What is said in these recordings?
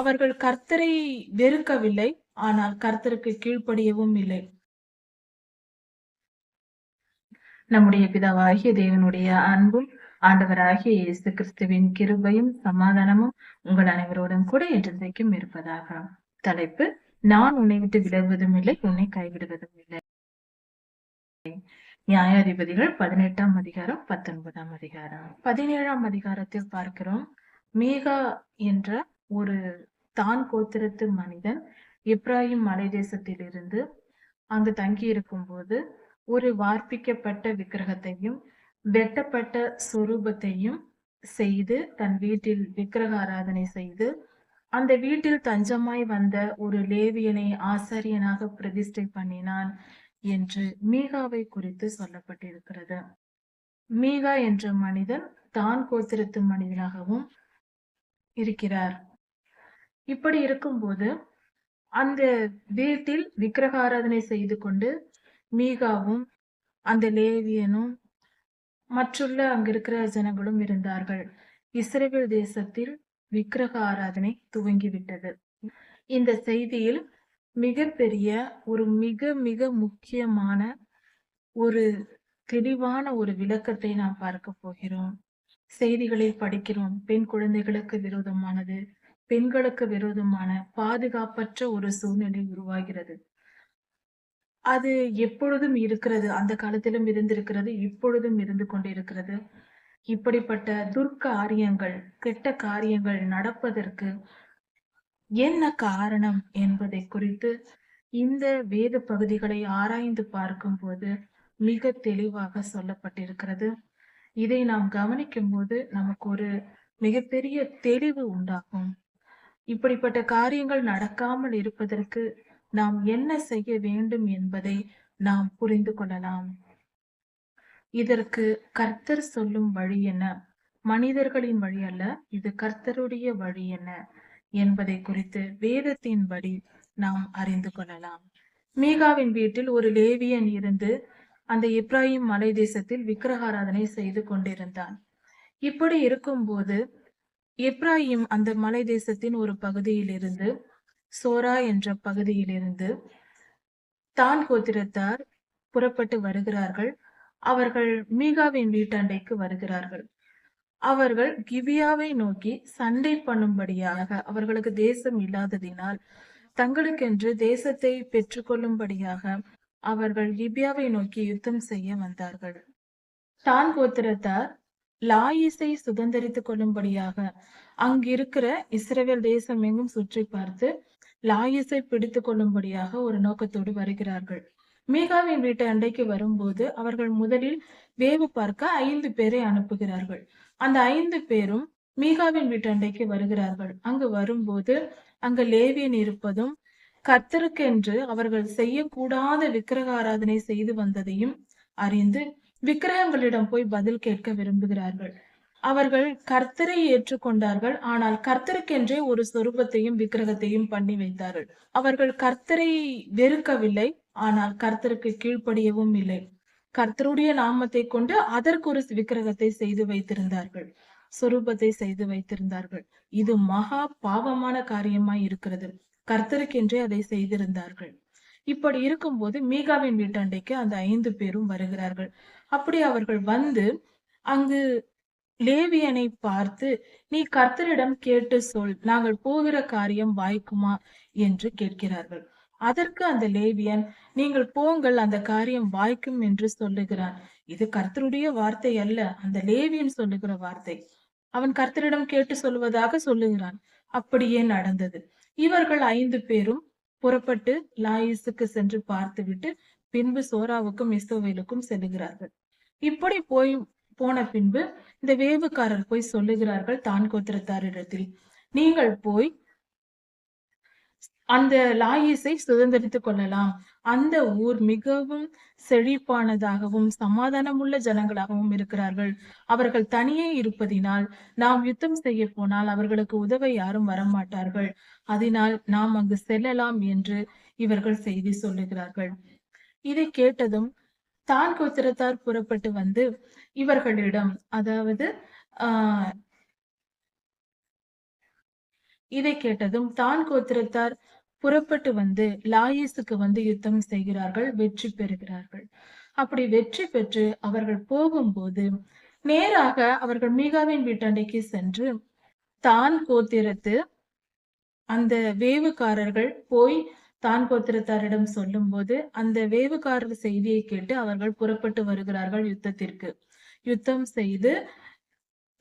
அவர்கள் கர்த்தரை வெறுக்கவில்லை ஆனால் கர்த்தருக்கு கீழ்ப்படியவும் இல்லை. நம்முடைய பிதாவாகிய தேவனுடைய அன்பும் ஆண்டவராகிய இயேசு கிறிஸ்துவின் கிருபையும் சமாதானமும் உங்கள் அனைவரோடும் கூட என்றைக்கும் இருப்பதாக. தலைப்பு நான் உன்னை விட்டு விலகுவதும் இல்லை உன்னை கைவிடுவதும் இல்லை. நியாயாதிபதிகள் பதினெட்டாம் அதிகாரம் பத்தொன்பதாம் அதிகாரம். பதினேழாம் அதிகாரத்தில் பார்க்கிறோம் மேகா என்ற ஒரு தான் கோத்திரத்து மனிதன் இப்ராஹிம் மலை தேசத்திலிருந்து அங்கு தங்கி இருக்கும் போது ஒரு வார்ப்பிக்கப்பட்ட விக்கிரகத்தையும் வெட்டப்பட்ட சொரூபத்தையும் செய்து தன் வீட்டில் விக்கிரக ஆராதனை செய்து அந்த வீட்டில் தஞ்சமாய் வந்த ஒரு லேவியனை ஆசாரியனாக பிரதிஷ்டை பண்ணினான் என்று மீகாவை குறித்து சொல்லப்பட்டிருக்கிறது. மீகா என்ற மனிதன் தான் கோத்திரத்து மனிதனாகவும் இருக்கிறார். இப்படி இருக்கும்போது அந்த வீட்டில் விக்கிரக ஆராதனை செய்து கொண்டு மீகாவும் அந்த லேவியனும் மற்றுள்ள அங்கிருக்கிற ஜனங்களும் இருந்தார்கள். இஸ்ரேல் தேசத்தில் விக்கிரக ஆராதனை துவங்கிவிட்டது. இந்த செய்தியில் மிகப்பெரிய ஒரு மிக மிக முக்கியமான ஒரு தெளிவான ஒரு விளக்கத்தை நாம் பார்க்க போகிறோம். செய்திகளில் படிக்கிறோம். பெண் குழந்தைகளுக்கு விரோதமானது. பெண்களுக்கு விரோதமான பாதுகாப்பற்ற ஒரு சூழ்நிலை உருவாகிறது. அது எப்பொழுதும் இருக்கிறது. அந்த காலத்திலும் இருந்திருக்கிறது இப்பொழுதும் இருந்து கொண்டிருக்கிறது. இப்படிப்பட்ட துர்க்காரியங்கள் கெட்ட காரியங்கள் நடப்பதற்கு என்ன காரணம் என்பதை குறித்து இந்த வேத பகுதிகளை ஆராய்ந்து பார்க்கும்போது மிக தெளிவாக சொல்லப்பட்டிருக்கிறது. இதை நாம் கவனிக்கும் போது நமக்கு ஒரு மிகப்பெரிய தெளிவு உண்டாகும். இப்படிப்பட்ட காரியங்கள் நடக்காமல் இருப்பதற்கு நாம் என்ன செய்ய வேண்டும் என்பதை நாம் புரிந்து கொள்ளலாம். இதற்கு கர்த்தர் சொல்லும் வழி என்ன? மனிதர்களின் வழி அல்ல இது கர்த்தருடைய வழி என்ன என்பதை குறித்து வேதத்தின் படி நாம் அறிந்து கொள்ளலாம். மீகாவின் வீட்டில் ஒரு லேவியன் இருந்து அந்த இப்ராஹிம் மலை தேசத்தில் விக்கிரகாராதனை செய்து கொண்டிருந்தான். இப்படி இருக்கும்போது எப்ராஹிம் அந்த மலை தேசத்தின் ஒரு பகுதியில் இருந்து சோரா என்ற பகுதியிலிருந்து தான் கோத்திரத்தார் புறப்பட்டு வருகிறார்கள். அவர்கள் மீகாவின் வீட்டாண்டைக்கு வருகிறார்கள். அவர்கள் கிபியாவை நோக்கி சண்டை பண்ணும்படியாக அவர்களுக்கு தேசம் இல்லாததினால் தங்களுக்கென்று தேசத்தை பெற்றுக்கொள்ளும்படியாக அவர்கள் கிபியாவை நோக்கி யுத்தம் செய்ய வந்தார்கள். தான் கோத்திரத்தார் லாயிசை சுதந்திரித்துக் கொள்ளும்படியாக அங்கிருக்கிற இஸ்ரேல் தேசம் எங்கும் சுற்றி பார்த்து லாயிசை பிடித்து கொள்ளும்படியாக ஒரு நோக்கத்தோடு வருகிறார்கள். மீகாவின் வீட்டு அண்டைக்கு வரும்போது அவர்கள் முதலில் வேவு பார்க்க ஐந்து பேரை அனுப்புகிறார்கள். அந்த ஐந்து பேரும் மீகாவின் வீட்டு அண்டைக்கு வருகிறார்கள். அங்கு வரும்போது அங்கு லேவியன் இருப்பதும் கர்த்தருக்கென்று அவர்கள் செய்யக்கூடாத விக்கிரக ஆராதனை செய்து வந்ததையும் அறிந்து விக்கிரகங்களிடம் போய் பதில் கேட்க விரும்புகிறார்கள். அவர்கள் கர்த்தரை ஏற்றுக்கொண்டார்கள். ஆனால் கர்த்தருக்கென்றே ஒரு சொரூபத்தையும் விக்கிரகத்தையும் பண்ணி வைத்தார்கள். அவர்கள் கர்த்தரை வெறுக்கவில்லை. ஆனால் கர்த்தருக்கு கீழ்ப்படியவும் இல்லை. கர்த்தருடைய நாமத்தை கொண்டு அதற்கு ஒரு விக்கிரகத்தை செய்து வைத்திருந்தார்கள். சொரூபத்தை செய்து வைத்திருந்தார்கள். இது மகா பாவமான காரியமாய் இருக்கிறது. கர்த்தருக்கென்றே அதை செய்திருந்தார்கள். இப்படி இருக்கும்போது மீகாவின் வீட்டாண்டைக்கு அந்த ஐந்து பேரும் வருகிறார்கள். அப்படி அவர்கள் வந்து அங்கு லேவியனை பார்த்து நீ கர்த்தரிடம் கேட்டு சொல் நாங்கள் போகிற காரியம் வாய்க்குமா? என்று கேட்கிறார்கள். அதற்கு அந்த லேவியன் நீங்கள் போங்கள் அந்த காரியம் வாய்க்கும் என்று சொல்லுகிறான். இது கர்த்தருடைய வார்த்தை அல்ல அந்த லேவியன் சொல்லுகிற வார்த்தை. அவன் கர்த்தரிடம் கேட்டு சொல்வதாக சொல்லுகிறான். அப்படியே நடந்தது. இவர்கள் ஐந்து பேரும் புறப்பட்டு லாயிஸுக்கு சென்று பார்த்துவிட்டு பின்பு சோராவுக்கும் இசோவேலுக்கும் செல்லுகிறார்கள். இப்படி போய் போன பின்பு இந்த வேவுக்காரர் போய் சொல்லுகிறார்கள் தான் கோத்திரத்தாரிடத்தில். நீங்கள் போய் அந்த லாயிஸை சுதந்திரித்துக் கொள்ளலாம். அந்த ஊர் மிகவும் செழிப்பானதாகவும் சமாதானமுள்ள ஜனங்களாகவும் இருக்கிறார்கள். அவர்கள் தனியே இருப்பதினால் நாம் யுத்தம் செய்ய போனால் அவர்களுக்கு உதவ யாரும் வரமாட்டார்கள். அதனால் நாம் அங்கு செல்லலாம் என்று இவர்கள் செய்தி சொல்லுகிறார்கள். இதை கேட்டதும் தான் கோத்திரத்தார் புறப்பட்டு வந்து இவர்களிடம் அதாவது ஆஹ் இதை கேட்டதும் தான் கோத்திரத்தார் புறப்பட்டு வந்து லாயீசுக்கு வந்து யுத்தம் செய்கிறார்கள் வெற்றி பெறுகிறார்கள். அப்படி வெற்றி பெற்று அவர்கள் போகும்போது நேராக அவர்கள் மீகாவின் வீட்டண்டைக்கு சென்று தான் கோத்திரத்து அந்த வேவுக்காரர்கள் போய் தான் கோத்திரத்தாரிடம் சொல்லும்போது அந்த வேவுகாரர் செய்தியை கேட்டு அவர்கள் புறப்பட்டு வருகிறார்கள் யுத்தத்திற்கு. யுத்தம் செய்து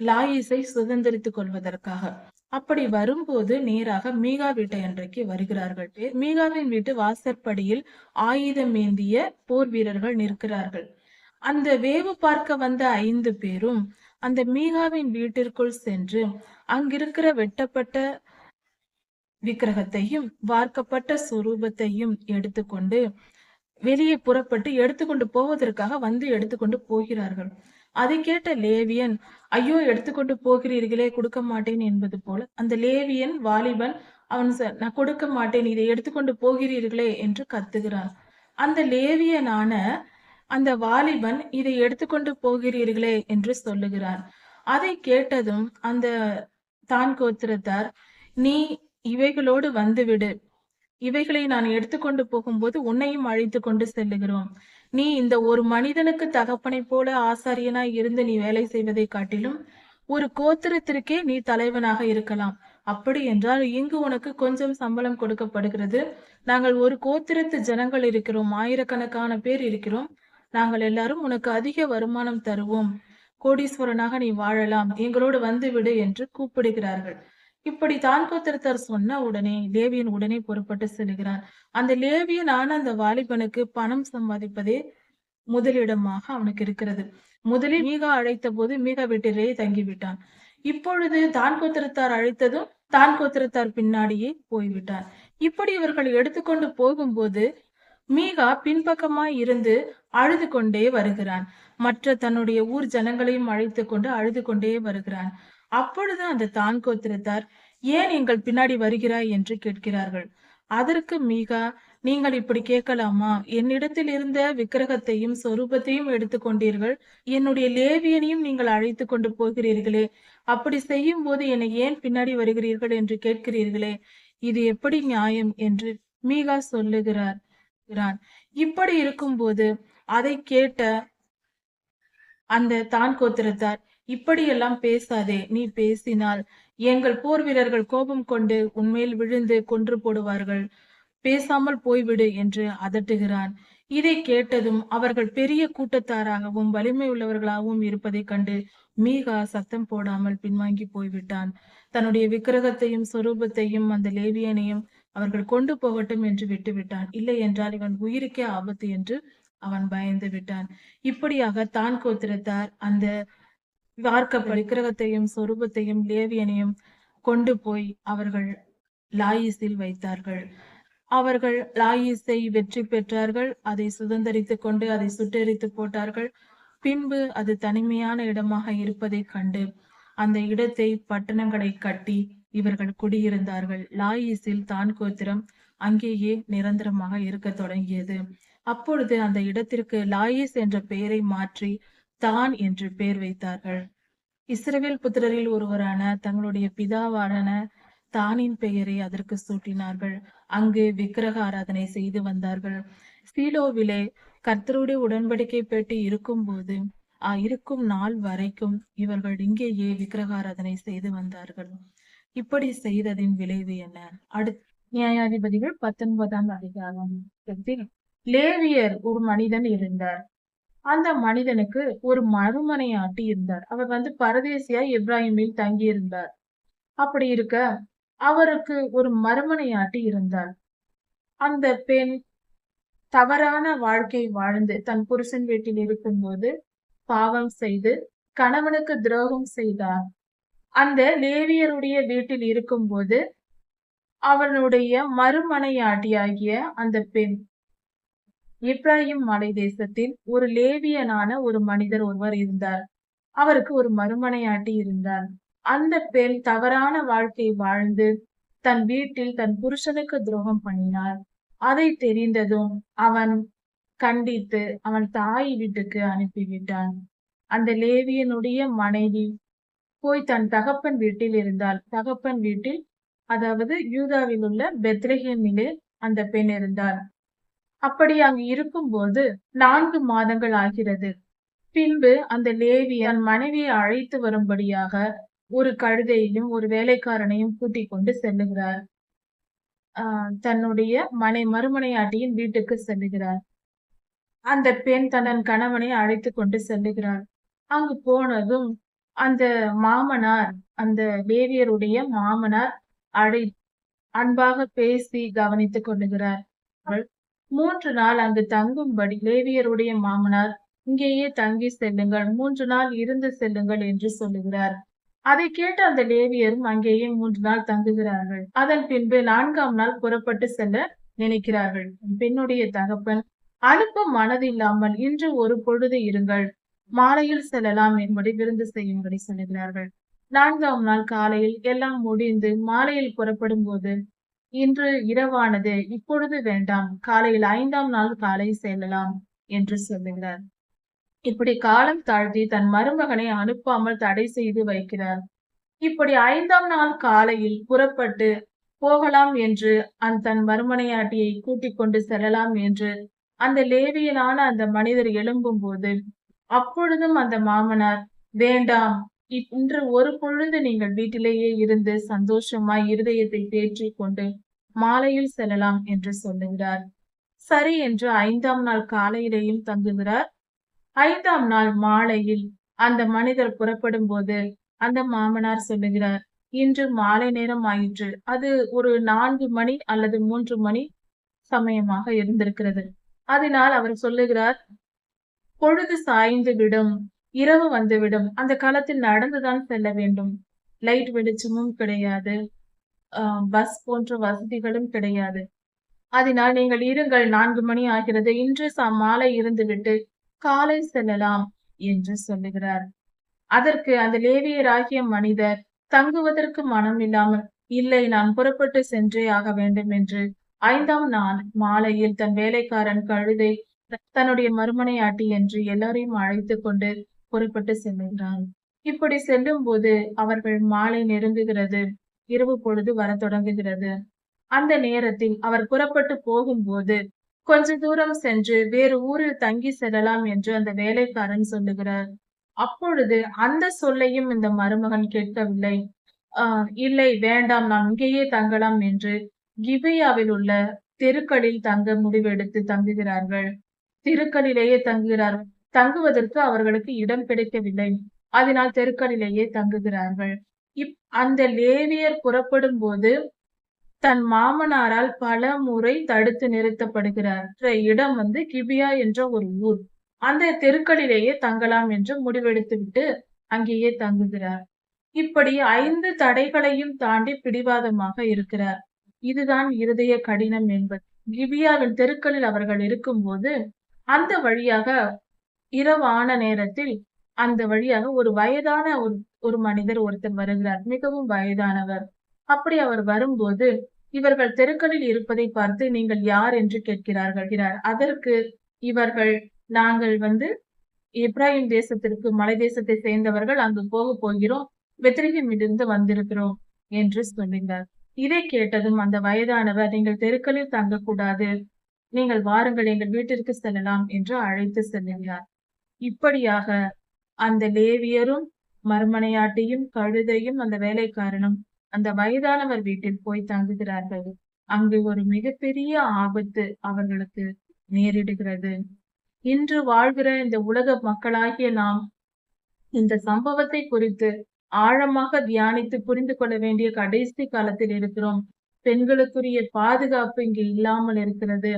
லாயிஸை சுதந்திரித்துக் கொள்வதற்காக. அப்படி வரும்போது நேராக மீகா வீட்டை அன்றைக்கு வருகிறார்கள். மீகாவின் வீட்டு வாசற்படியில் ஆயுதம் ஏந்திய போர் வீரர்கள் நிற்கிறார்கள். அந்த வேவு பார்க்க வந்த ஐந்து பேரும் அந்த மீகாவின் வீட்டிற்குள் சென்று அங்கிருக்கிற வெட்டப்பட்ட விக்கிரகத்தையும் வார்க்கப்பட்ட சுரூபத்தையும் எடுத்துக்கொண்டு வெளியே புறப்பட்டு எடுத்துக்கொண்டு போவதற்காக வந்து எடுத்துக்கொண்டு போகிறார்கள். அதை கேட்ட லேவியன் ஐயோ எடுத்துக்கொண்டு போகிறீர்களே கொடுக்க மாட்டேன் என்பது போல அந்த லேவியன் வாலிபன் அவன் நான் கொடுக்க மாட்டேன் இதை எடுத்துக்கொண்டு போகிறீர்களே என்று கத்துகிறான் அந்த லேவியனான அந்த வாலிபன் இதை எடுத்துக்கொண்டு போகிறீர்களே என்று சொல்லுகிறார். அதை கேட்டதும் அந்த தான் கோத்திரத்தார் நீ இவைகளோடு வந்துவிடு. இவைகளை நான் எடுத்துக்கொண்டு போகும்போது உன்னையும் அழைத்து கொண்டு செல்லுகிறோம். நீ இந்த ஒரு மனிதனுக்கு தகப்பனை போல ஆசாரியனாய் இருந்து நீ வேலை செய்வதை காட்டிலும் ஒரு கோத்திரத்திற்கே நீ தலைவனாக இருக்கலாம். அப்படி என்றால் இங்கு உனக்கு கொஞ்சம் சம்பளம் கொடுக்கப்படுகிறது. நாங்கள் ஒரு கோத்திரத்து ஜனங்கள் இருக்கிறோம். ஆயிரக்கணக்கான பேர் இருக்கிறோம். நாங்கள் எல்லாரும் உனக்கு அதிக வருமானம் தருவோம். கோடீஸ்வரனாக நீ வாழலாம். எங்களோடு வந்து விடு என்று கூப்பிடுகிறார்கள். இப்படி தான் கோத்திரத்தார் சொன்ன உடனே லேவியன் உடனே புறப்பட்டு செல்கிறான் அந்த லேவியன் ஆன அந்த வாலிபனுக்கு பணம் சம்பாதிப்பதே முதலிடமாக அவனுக்கு இருக்கிறது. முதலில் மீகா அழைத்த போது மீகா வீட்டிலேயே தங்கிவிட்டான். இப்பொழுது தான் கோத்திரத்தார் அழைத்ததும் தான் கோத்திரத்தார் பின்னாடியே போய்விட்டான் இப்படி இவர்கள் எடுத்துக்கொண்டு போகும்போது மீகா பின்பக்கமாய் இருந்து அழுது கொண்டே வருகிறான். மற்ற தன்னுடைய ஊர் ஜனங்களையும் அழைத்து கொண்டு அழுது கொண்டே வருகிறான். அப்பொழுது அந்த தான் கோத்திரத்தார். ஏன் எங்கள் பின்னாடி வருகிறாய் என்று கேட்கிறார்கள். அதற்கு மீகா நீங்கள் இப்படி கேட்கலாமா? என்னிடத்தில் இருந்த விக்கிரகத்தையும் சொரூபத்தையும் எடுத்துக்கொண்டீர்கள் என்னுடைய லேவியனையும் நீங்கள் அழைத்து கொண்டு போகிறீர்களே. அப்படி செய்யும் போது என்னை ஏன் பின்னாடி வருகிறீர்கள் என்று கேட்கிறீர்களே. இது எப்படி நியாயம் என்று மீகா சொல்லுகிறார். இப்படி இருக்கும்போது அதை கேட்ட அந்த தான் கோத்திரத்தார் இப்படியெல்லாம் பேசாதே நீ பேசினால். எங்கள் போர் வீரர்கள் கோபம் கொண்டு உன்மேல் விழுந்து கொன்று போடுவார்கள். பேசாமல் போய்விடு என்று அதட்டுகிறான். இதை கேட்டதும் அவர்கள் பெரிய கூட்டத்தாராகவும் வலிமை உள்ளவர்களாகவும் இருப்பதை கண்டு மீகா சத்தம் போடாமல் பின்வாங்கி போய்விட்டான். தன்னுடைய விக்கிரகத்தையும் சொரூபத்தையும் அந்த லேவியனையும் அவர்கள் கொண்டு போகட்டும் என்று விட்டுவிட்டான். இல்லை என்றால் இவன் உயிருக்கே ஆபத்து என்று அவன் பயந்து விட்டான். இப்படியாக தான் கோத்திரத்தார் அந்த வார்க்கப்ப விக்கிரகத்தையும் சொரூபத்தையும் லேவியனையும் கொண்டு போய் அவர்கள் லாயிஸில் வைத்தார்கள். அவர்கள் லாயிஸை வெற்றி பெற்றார்கள். அதை சுதந்திரித்துக் கொண்டு அதை சுட்டெரித்து போட்டார்கள். பின்பு அது தனிமையான இடமாக இருப்பதை கண்டு அந்த இடத்தை பட்டணங்களை கட்டி இவர்கள் குடியிருந்தார்கள். லாயிஸில் தான் கோத்திரம் அங்கேயே நிரந்தரமாக இருக்க தொடங்கியது. அப்பொழுது அந்த இடத்திற்கு லாயிஸ் என்ற பெயரை மாற்றி தான் என்று பெயர் வைத்தார்கள். இஸ்ரவேல் புத்திரரில் ஒருவரான தங்களுடைய பிதாவான தானின் பெயரை அதற்கு சூட்டினார்கள். அங்கு விக்கிரக ஆராதனை செய்து வந்தார்கள். சீலோவிலே கர்த்தருடைய உடன்படிக்கை பெட்டி இருக்கும் போது இருக்கும் நாள் வரைக்கும் இவர்கள் இங்கேயே விக்கிரகாராதனை செய்து வந்தார்கள். இப்படி செய்ததின் விளைவு என்ன? அடுத்த நியாயாதிபதிகள் பத்தொன்பதாம் அதிகாரம். லேவியர் ஒரு மனிதன் இருந்தார். அந்த மனிதனுக்கு ஒரு மறுமனையாட்டி இருந்தார். அவர் வந்து பரதேசியா இப்ராஹிமில் தங்கி இருந்தார். அப்படி இருக்க அவருக்கு ஒரு மறுமனையாட்டி இருந்தார். அந்த பெண் தவறான வாழ்க்கை வாழ்ந்து தன் புருஷன் வீட்டில் இருக்கும்போது பாவம் செய்து கணவனுக்கு துரோகம் செய்தார். அந்த லேவியருடைய வீட்டில் இருக்கும்போது அவனுடைய மறுமனையாட்டியாகிய அந்த பெண் இப்ராஹிம் மலை தேசத்தில் ஒரு லேவியனான ஒரு மனிதர் ஒருவர் இருந்தார். அவருக்கு ஒரு மறுமனையாட்டி இருந்தார். அந்த பெண் தவறான வாழ்க்கை வாழ்ந்து தன் வீட்டில் தன் புருஷனுக்கு துரோகம் பண்ணினார். அதை தெரிந்ததும் அவன் கண்டித்து அவன் தாய் வீட்டுக்கு அனுப்பிவிட்டான். அந்த லேவியனுடைய மனைவி போய் தன் தகப்பன் வீட்டில் இருந்தால் தகப்பன் வீட்டில் அதாவது யூதாவில் உள்ள பெத்ரஹேமிலே அந்த பெண் இருந்தாள். அப்படி அங்கு இருக்கும்போது நான்கு மாதங்கள் ஆகிறது. பின்பு அந்த லேவி தன் மனைவியை அழைத்து வரும்படியாக ஒரு கழுதையையும் ஒரு வேலைக்காரனையும் கூட்டிக் கொண்டு செல்லுகிறார். ஆஹ் தன்னுடைய மனை மறுமனையாட்டியின் வீட்டுக்கு செல்லுகிறார். அந்த பெண் தன் கணவனை அழைத்து கொண்டு செல்லுகிறார். அங்கு போனதும் அந்த மாமனார் அந்த லேவியருடைய மாமனார் அழை அன்பாக பேசி கவனித்துக் கொள்ளுகிறார். மூன்று நாள் அங்கு தங்கும்படி லேவியருடைய மாமனார் இங்கேயே தங்கி செல்லுங்கள் மூன்று நாள் இருந்து செல்லுங்கள் என்று சொல்லுகிறார். அதை கேட்டு அந்த லேவியரும் அங்கேயே மூன்று நாள் தங்குகிறார்கள். அதன் பின்பு நான்காம் நாள் புறப்பட்டு செல்ல நினைக்கிறார்கள். பெண்ணுடைய தகப்பன் அனுப்பும் மனதில்லாமல் இன்று ஒரு பொழுது இருங்கள் மாலையில் செல்லலாம் என்பதை விருந்து செய்யும்படி சொல்லுகிறார்கள். நான்காம் நாள் காலையில் எல்லாம் முடிந்து மாலையில் புறப்படும் போது இன்று இரவானது. இப்பொழுது வேண்டாம். காலையில் ஐந்தாம் நாள் காலை செல்லலாம் என்று சொல்லுகிறார். இப்படி காலம் தாழ்த்தி தன் மருமகனை அனுப்பாமல் தடை செய்து வைக்கிறார். இப்படி ஐந்தாம் நாள் காலையில் புறப்பட்டு போகலாம் என்று அந்த தன் மறுமனையாட்டியை கூட்டிக் கொண்டு செல்லலாம் என்று அந்த லேவியலான அந்த மனிதர் எழும்பும் போது அப்பொழுதும் அந்த மாமனார் வேண்டாம். இன்று ஒரு பொழுது நீங்கள் வீட்டிலேயே இருந்து சந்தோஷமாய் இருதயத்தை தேற்றி கொண்டு மாலையில் செல்லலாம் என்று சொல்லுகிறார். சரி என்று ஐந்தாம் நாள் காலையிலேயும் தங்குகிறார். ஐந்தாம் நாள் மாலையில் அந்த மனிதர் புறப்படும் போது அந்த மாமனார் சொல்லுகிறார் இன்று மாலை நேரம் ஆயிற்று. அது ஒரு நான்கு மணி அல்லது மூன்று மணி சமயமாக இருந்திருக்கிறது. அதனால் அவர் சொல்லுகிறார் பொழுது சாய்ந்து விடும். இரவு வந்துவிடும். அந்த காலத்தில் நடந்துதான் செல்ல வேண்டும். லைட் வெளிச்சமும் கிடையாது. பஸ் போன்ற வசதிகளும் கிடையாது. அதனால் நீங்கள் இருங்கள் நான்கு மணி ஆகிறது. இன்று மாலை இருந்துவிட்டு காலை செல்லலாம் என்று சொல்லுகிறார். அதற்கு அந்த லேவியராகிய மனிதர் தங்குவதற்கு மனம் இல்லாமல் இல்லை நான் புறப்பட்டு சென்றே ஆக வேண்டும் என்று ஐந்தாம் நாள் மாலையில் தன் வேலைக்காரன் கழுதை தன்னுடைய மறுமனையாட்டி என்று எல்லாரையும் அழைத்து கொண்டு புறப்பட்டு செல்லுகிறான் இப்படி செல்லும் போது அவர்கள் மாலை நெருங்குகிறது. இரவு பொழுது வர தொடங்குகிறது. அந்த நேரத்தில் அவர் புறப்பட்டு போகும்போது கொஞ்ச தூரம் சென்று வேறு ஊரில் தங்கி செல்லலாம் என்று அந்த வேலைக்காரன் சொல்லுகிறார். அப்பொழுது அந்த சொல்லையும் இந்த மருமகன் கேட்கவில்லை. ஆஹ் இல்லை வேண்டாம் நாம் இங்கேயே தங்கலாம் என்று கிபியாவில் உள்ள தெருக்களில் தங்க முடிவெடுத்து தங்குகிறார்கள். தெருக்களிலேயே தங்குகிறார்கள் தங்குவதற்கு அவர்களுக்கு இடம் கிடைக்கவில்லை. அதனால் தெருக்களிலேயே தங்குகிறார்கள். இப் அந்த லேவியர் புறப்படும் போது தன் மாமனாரால் பல முறை தடுத்து நிறுத்தப்படுகிறார். இடம் வந்து கிபியா என்ற ஒரு ஊர். அந்த தெருக்களிலேயே தங்கலாம் என்று முடிவெடுத்துவிட்டு அங்கேயே தங்குகிறார். இப்படி ஐந்து தடைகளையும் தாண்டி பிடிவாதமாக இருக்கிறார். இதுதான் இருதய கடினம் என்பது. கிபியாவின் தெருக்களில் அவர்கள் இருக்கும்போது அந்த வழியாக இரவான நேரத்தில் அந்த வழியாக ஒரு வயதான ஒரு ஒரு மனிதர் ஒருத்தர் வருகிறார். மிகவும் வயதானவர். அப்படி அவர் வரும்போது இவர்கள் தெருக்களில் இருப்பதை பார்த்து நீங்கள் யார் என்று கேட்கிறார்கள். அதற்கு இவர்கள் நாங்கள் வந்து இப்ராஹிம் தேசத்திற்கு மலை தேசத்தை சேர்ந்தவர்கள் அங்கு போக போகிறோம். இருந்து வந்திருக்கிறோம் என்று சொல்லுங்கள் இதை கேட்டதும் அந்த வயதானவர் நீங்கள் தெருக்களில் தங்கக்கூடாது. நீங்கள் வாருங்கள் எங்கள் வீட்டிற்கு செல்லலாம் என்று அழைத்து செல்லுகிறார் இப்படியாக அந்த லேவியரும் மர்மனையாட்டியும் கழுதையும் அந்த வேலைக்காரனும் அந்த வயதானவர் வீட்டில் போய் தங்குகிறார்கள். அங்கு ஒரு மிகப்பெரிய ஆபத்து அவர்களுக்கு நேரிடுகிறது. இன்று வாழ்கிற இந்த உலக மக்களாகிய நாம் இந்த சம்பவத்தை குறித்து ஆழமாக தியானித்து புரிந்து கொள்ள வேண்டிய கடைசி காலத்தில் இருக்கிறோம். பெண்களுக்குரிய பாதுகாப்பு இங்கு இல்லாமல் இருக்கிறது.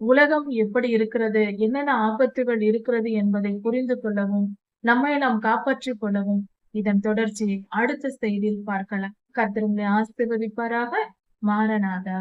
உலகம் எப்படி இருக்கிறது? என்னென்ன ஆபத்துகள் இருக்கிறது என்பதை புரிந்து கொள்ளவும் நம்மை நாம் காப்பாற்றிக் கொள்ளவும் இதன் தொடர்ச்சியை அடுத்த செய்தியில் பார்க்கலாம். கத்திரங்களை ஆசிர்வதிப்பாராக. மாறனாதா.